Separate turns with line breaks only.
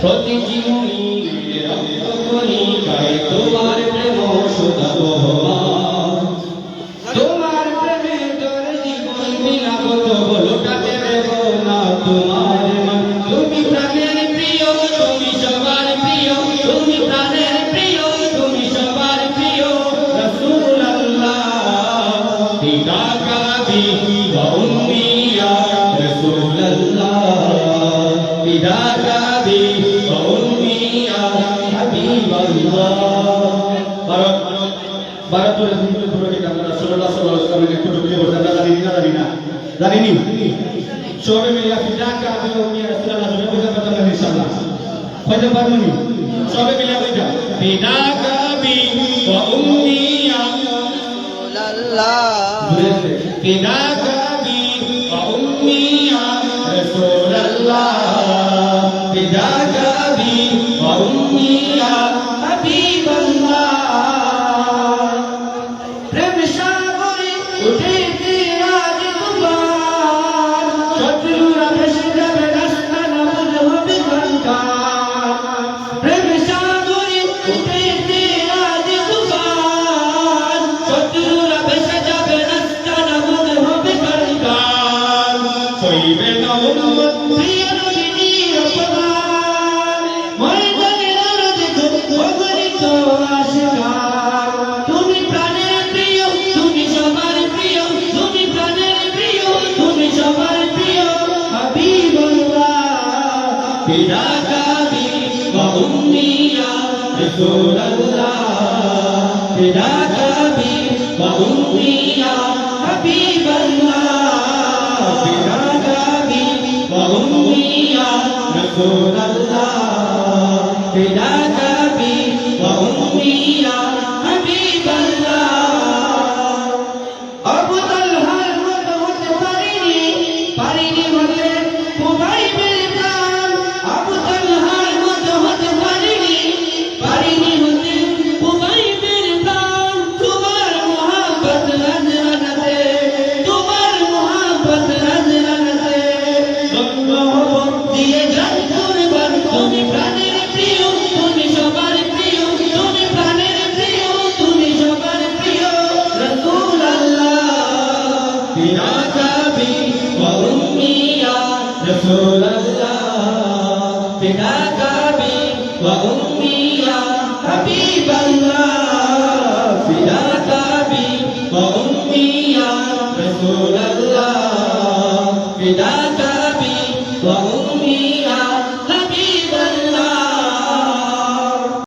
প্রতি জীবনীর রক্তকণিকায় তোমার প্রেম সুধা বহমান তোমার প্রেমে তোর জীবন বিলাপ তবু লুটাতে দেব না তোমার মান তুমি প্রাণের প্রিয় তুমি সবার প্রিয় তুমি প্রাণের প্রিয় তুমি সবার প্রিয় রাসূলুল্লাহ পিতা কাবি ওয়া পিতা কাবি ওয়া উম্মি ইয়া হাবিবাল্লাহ ভারত ভারতের হিন্দু ধর্মকে আমরা রাসূলুল্লাহ সাল্লাল্লাহু আলাইহি ওয়াসাল্লামকে একটু ঢুকিয়ে বলতে আমরা জানি না জানি না জানি নি সবে মিলে পিতা কাবি ওয়া উম্মি ইয়া রাসূলুল্লাহ জোরে বলতে পারতাম না ইনশাআল্লাহ কইতে পারবো নি সবে মিলে কইটা পিতা কাবি ওয়া উম্মি ইয়া فداك أبي সইবে না উম্মত প্রিয় নবীর অপমান ময়দানে লড় দেখো অগণিত আশিকার তুমি প্রাণের প্রিয় তুমি সবার প্রিয় তুমি প্রাণের প্রিয় তুমি সবার প্রিয় হাবিবুল্লাহ ফিদাকা বি ওয়া উম্মি ইয়া রাসূলুল্লাহ ফিদাকা বি ওয়া উম্মি رسول الله فداك أبي وأمي يا حبيب الله فداك أبي وأمي يا رسول الله فداك